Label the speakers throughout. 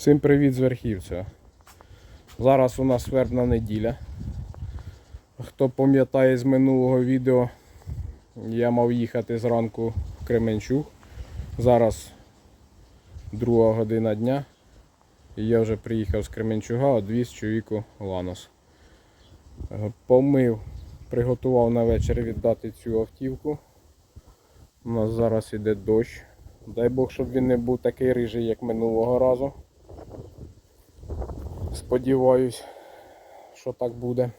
Speaker 1: Всім привіт з Верхівця. Зараз у нас вербна неділя. Хто пам'ятає з минулого відео, я мав їхати зранку в Кременчуг. Зараз друга година дня. І я вже приїхав з Кременчуга, одвіз чоловіку Ланос. Помив, приготував на вечір віддати цю автівку. У нас зараз іде дощ. Дай Бог, щоб він не був такий рижий, як минулого разу. Сподіваюсь, що так буде.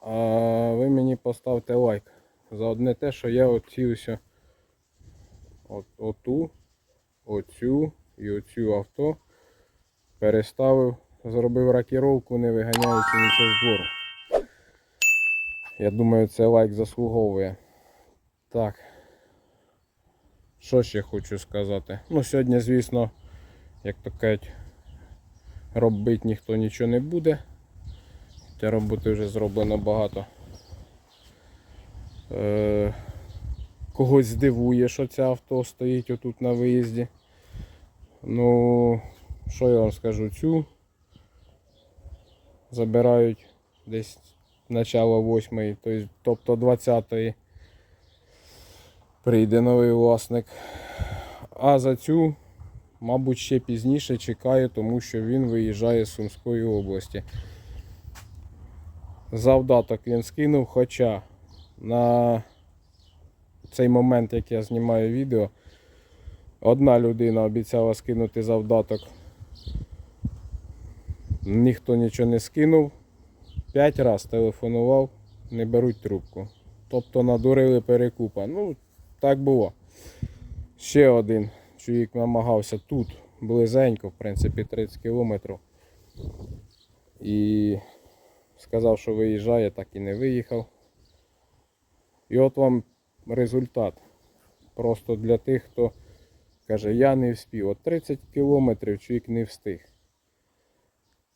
Speaker 1: А ви мені поставте лайк за одне те, що я оці ось от, оту, оцю і оцю авто переставив, зробив ракіровку, не виганяючи нічого з двору. Я думаю, це лайк заслуговує. Так. Що ще хочу сказати? Ну, сьогодні, звісно, як то кажуть, робити ніхто нічого не буде. Хоча роботи вже зроблено багато. Е, когось здивує, що це авто стоїть отут на виїзді. Ну, що я вам скажу, цю забирають десь начало 8, тобто 20-ї прийде новий власник. А за цю, мабуть, ще пізніше чекаю, тому що він виїжджає з Сумської області. Завдаток він скинув, хоча на цей момент, як я знімаю відео, одна людина обіцяла скинути завдаток. Ніхто нічого не скинув. П'ять разів телефонував, не беруть трубку. Тобто надурили перекупа. Ну, так було. Ще один чоловік намагався тут, близенько, в принципі, 30 кілометрів. І сказав, що виїжджає, так і не виїхав. І от вам результат. Просто для тих, хто каже, я не вспів. От 30 кілометрів чоловік не встиг.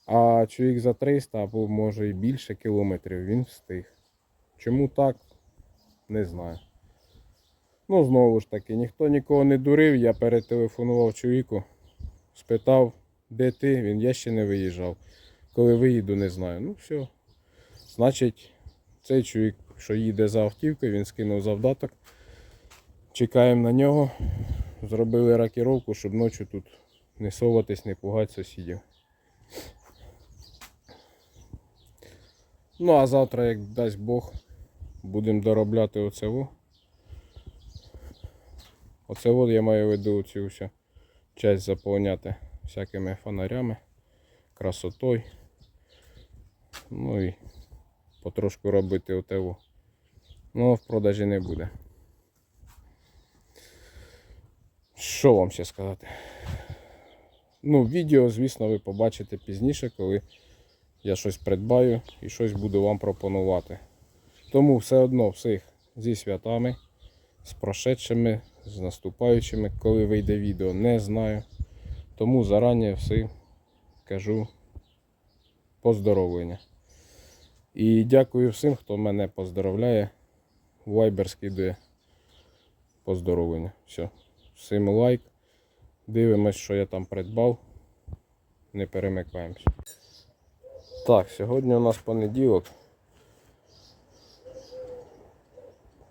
Speaker 1: А чоловік за 300 або може і більше кілометрів він встиг. Чому так? Не знаю. Ну, знову ж таки, ніхто нікого не дурив, я перетелефонував чоловіку, спитав, де ти, він я ще не виїжджав. Коли виїду, не знаю. Ну все. Значить, цей чоловік, що їде за автівкою, він скинув завдаток. Чекаємо на нього. Зробили ракіровку, щоб ночі тут не соватись, не пугати сусідів. Ну а завтра, як дасть Бог, будемо доробляти оцеву. Оце от я маю в виду цю всю часть заповняти всякими фонарями, красотою. Ну і потрошку робити отеву. Ну, в продажі не буде. Що вам ще сказати? Ну, відео, звісно, ви побачите пізніше, коли я щось придбаю і щось буду вам пропонувати. Тому все одно всіх зі святами, з прошедшими, з наступаючими, коли вийде відео, не знаю. Тому зарані всім кажу поздоровлення. І дякую всім, хто мене поздоровляє. Viber скидує поздоровлення. Все. Всім лайк. Дивимось, що я там придбав. Не перемикаємось. Так, сьогодні у нас понеділок.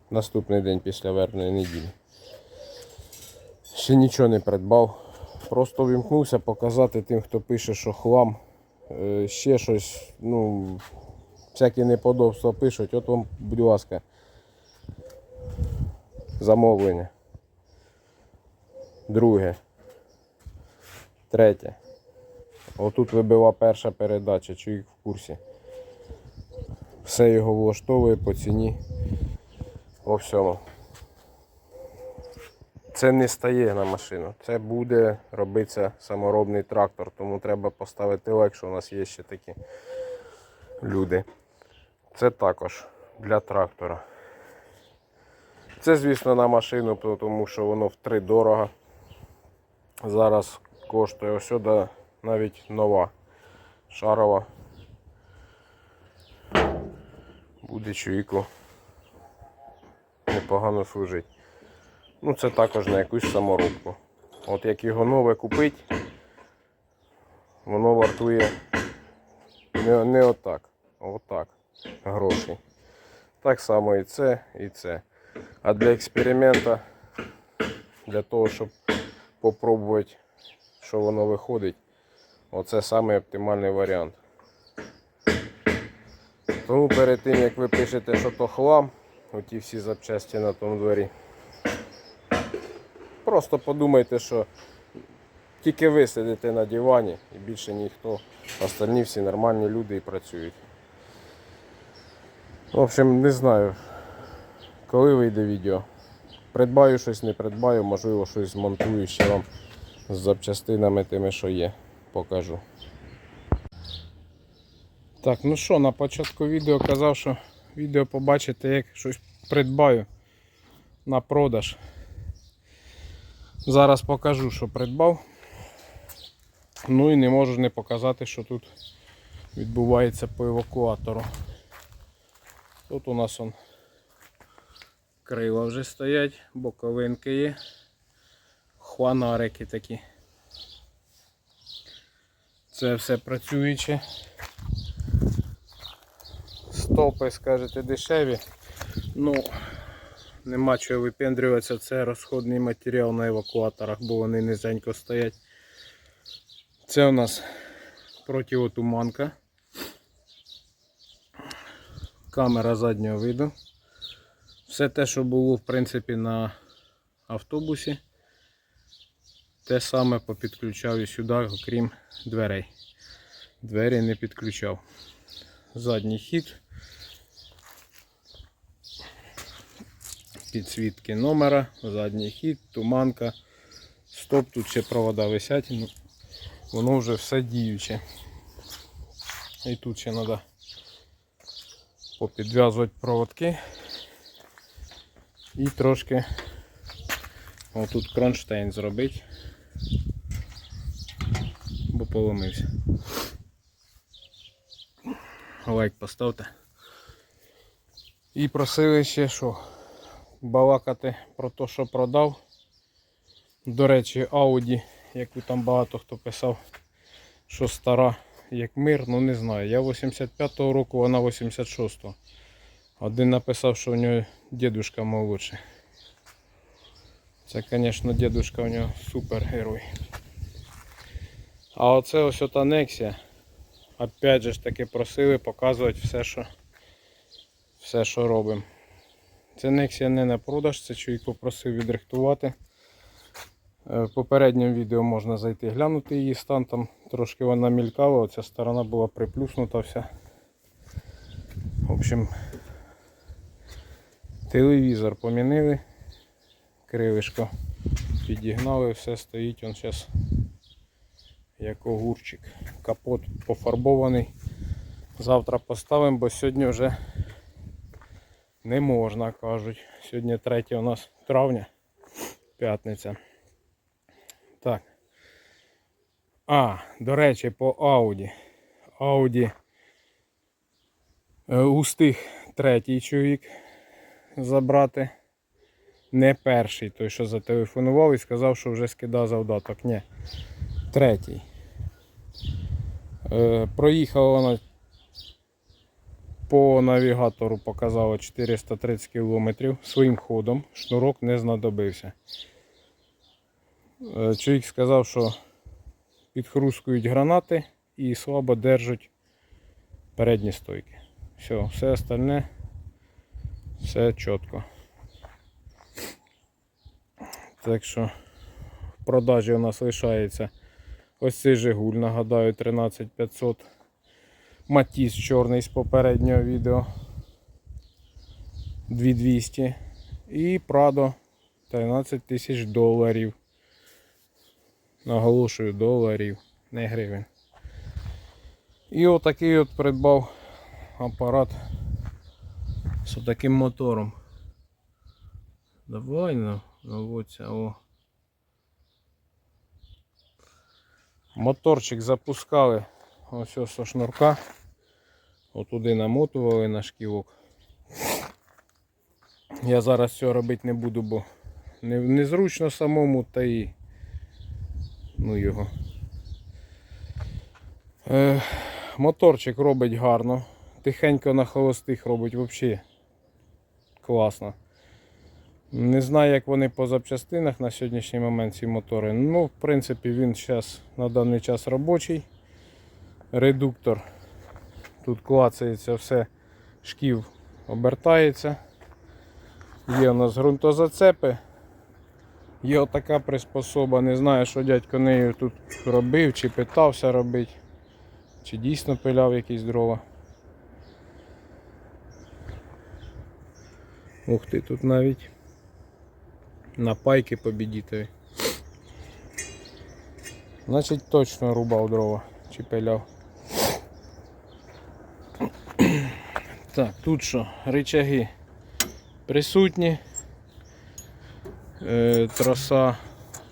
Speaker 1: Наступний день після вербної неділі. Ще нічого не придбав. Просто вімкнувся показати тим, хто пише, що хлам. Е, Ще щось, ну, всякі неподобства пишуть. От вам, будь ласка, замовлення. Друге. Третє. Отут вибила перша передача, чоловік в курсі. Все його влаштовує по ціні. По всьому. Це не стає на машину. Це буде робитися саморобний трактор, тому треба поставити лайк, що у нас є ще такі люди. Це також для трактора. Це, звісно, на машину, тому що воно втри дорого. Зараз коштує ось сюди навіть нова шарова. Буде чоловіку непогано служить. Ну це також на якусь саморобку. От як його нове купить, воно вартує не, не отак, а отак грошей. Так само і це, і це. А для експеримента, для того, щоб попробувати, що воно виходить, оце самий оптимальний варіант. Тому перед тим як ви пишете, що то хлам, оті всі запчасті на тому дворі. Просто подумайте, що тільки ви сидите на дивані і більше ніхто. Остальні всі нормальні люди і працюють. В общем, не знаю, коли вийде відео. Придбаю щось, не придбаю, можливо, щось змонтую ще вам з запчастинами тими, що є. Покажу. Так, ну що, на початку відео казав, що відео побачите, як щось придбаю на продаж. Зараз покажу, що придбав. Ну і не можу не показати, що тут відбувається по евакуатору. Тут у нас он крила вже стоять, боковинки є, хванарики такі. Це все працююче. Стопи, скажете, дешеві. Ну, нема чого випендрюватися, це розходний матеріал на евакуаторах, бо вони низенько стоять. Це у нас противотуманка. Камера заднього виду. Все те, що було в принципі на автобусі, те саме попідключав і сюди, окрім дверей. Двері не підключав. Задній хід. Підсвітки номера, задній хід, туманка. Стоп, тут ще провода висять, ну, воно вже все діюче. І тут ще треба попідв'язувати проводки і трошки отут кронштейн зробити, бо поломився. Лайк поставте. І просили ще що балакати про те, що продав. До речі, Audi, яку там багато хто писав, що стара як мир, ну не знаю. Я 85-го року, вона 86-го. Один написав, що у нього дедушка молодший. Це, звісно, дедушка у нього супергерой. А оце ось ота Nexia. Опять же ж таки просили показувати все, що все, що робимо. Це Nexia не на продаж, це чоловік попросив відрихтувати. Е, В попередньому відео можна зайти глянути її стан, там трошки вона мількала, оця сторона була приплюснута вся. В общем, телевізор помінили, кривишко підігнали, все стоїть, он зараз як огурчик. Капот пофарбований. Завтра поставимо, бо сьогодні вже не можна, кажуть. Сьогодні 3 у нас травня, п'ятниця. Так. А, до речі, по Audi. Audi е, устиг третій чоловік забрати. Не перший, той, що зателефонував і сказав, що вже скидав завдаток. Ні. Третій. Е, проїхала вона по навігатору показала 430 км своїм ходом. Шнурок не знадобився. Е, Чоловік сказав, що підхрускують гранати і слабо держать передні стойки. Все, все остальне все чітко. Так що в продажі у нас лишається ось цей Жигуль, нагадаю, 13500. Матіс чорний з попереднього відео 2200 і Прадо 13 тисяч доларів. Наголошую доларів, не гривень. І отакий от придбав апарат з таким мотором. Давай ну, наводься, о. Моторчик запускали ось ось шнурка. Отуди намотували на шківок. Я зараз цього робити не буду, бо незручно самому та і Ну його. Е, моторчик робить гарно. Тихенько на холостих робить взагалі класно. Не знаю, як вони по запчастинах на сьогоднішній момент ці мотори. Ну, в принципі, він зараз на даний час робочий. Редуктор. Тут клацається все, шків обертається. Є у нас ґрунтозацепи. Є отака приспособа. Не знаю, що дядько нею тут робив, чи питався робити, чи дійсно пиляв якісь дрова. Ух ти, тут навіть на пайки побідітові. Значить точно рубав дрова чи пиляв. Так, тут що, рычаги присутні. Е, троса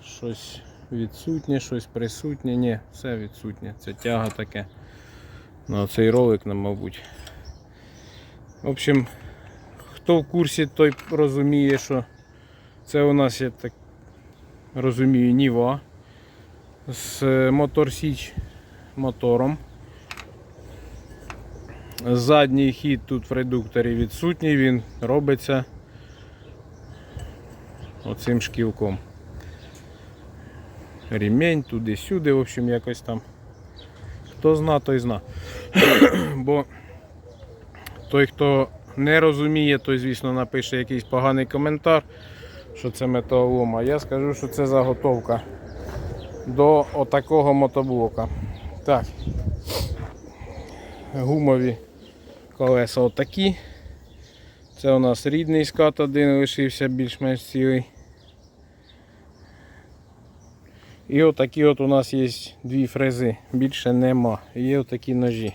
Speaker 1: щось відсутнє, щось присутнє. Ні, все відсутнє. Це тяга таке. На цей ролик, на, мабуть. В общем, хто в курсі, той розуміє, що це у нас, я так розумію, Ніва з Мотор Січ мотором. Задній хід тут в редукторі відсутній, він робиться оцим шкілком. Ремень туди-сюди, в общем, якось там. Хто зна, той зна. Бо той, хто не розуміє, той, звісно, напише якийсь поганий коментар, що це металолом. Я скажу, що це заготовка до отакого мотоблока. Так. Гумові колеса отакі. Це у нас рідний скат один лишився більш-менш цілий. І отакі от у нас є дві фрези, більше нема. Є отакі ножі.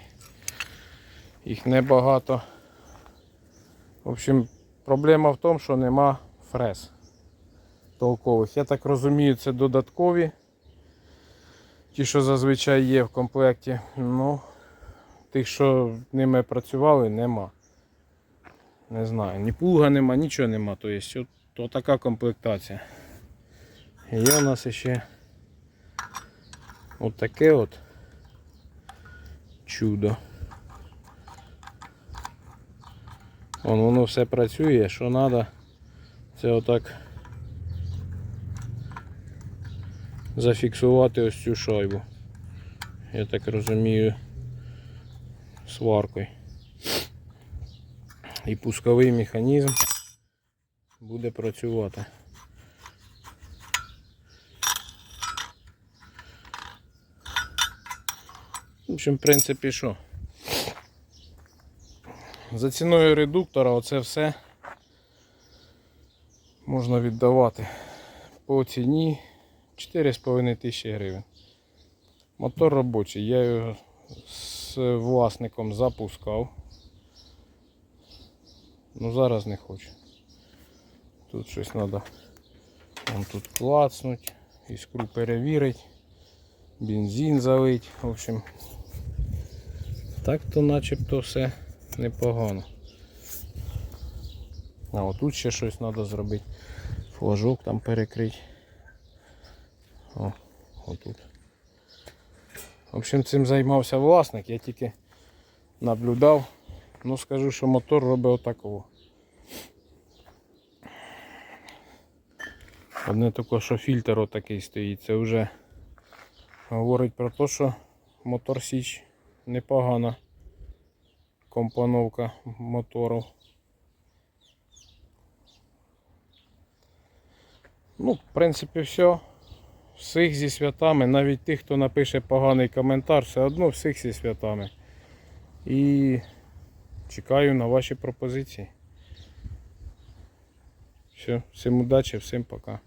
Speaker 1: Їх небагато. В общем, проблема в тому, що нема фрез толкових. Я так розумію, це додаткові. Ті, що зазвичай є в комплекті. Ну, тих, що ними працювали, нема. Не знаю, ні плуга нема, нічого нема. То є от, така комплектація. Є у нас ще от таке от чудо. Вон, воно все працює, що треба. Це отак зафіксувати ось цю шайбу. Я так розумію, сваркою. І пусковий механізм буде працювати. В общем, в принципі, що? За ціною редуктора оце все можна віддавати по ціні 4,5 тисячі гривень. Мотор робочий, я його з власником запускав. Ну зараз не хочу. Тут щось треба вон тут клацнуть, іскру перевірити, бензин залить. В общем, так то начебто все непогано. А отут ще щось треба зробити. Флажок там перекрити. О, отут. В общем, цим займався власник, я тільки наблюдав. Ну скажу, що мотор робить отакого. Одне таке, що фільтр отакий стоїть, це вже говорить про те, що мотор Січ непогана компоновка мотору. Ну, в принципі, все. Всіх зі святами, навіть тих, хто напише поганий коментар, все одно всіх зі святами. І чекаю на ваші пропозиції. Все, всім удачі, всім пока.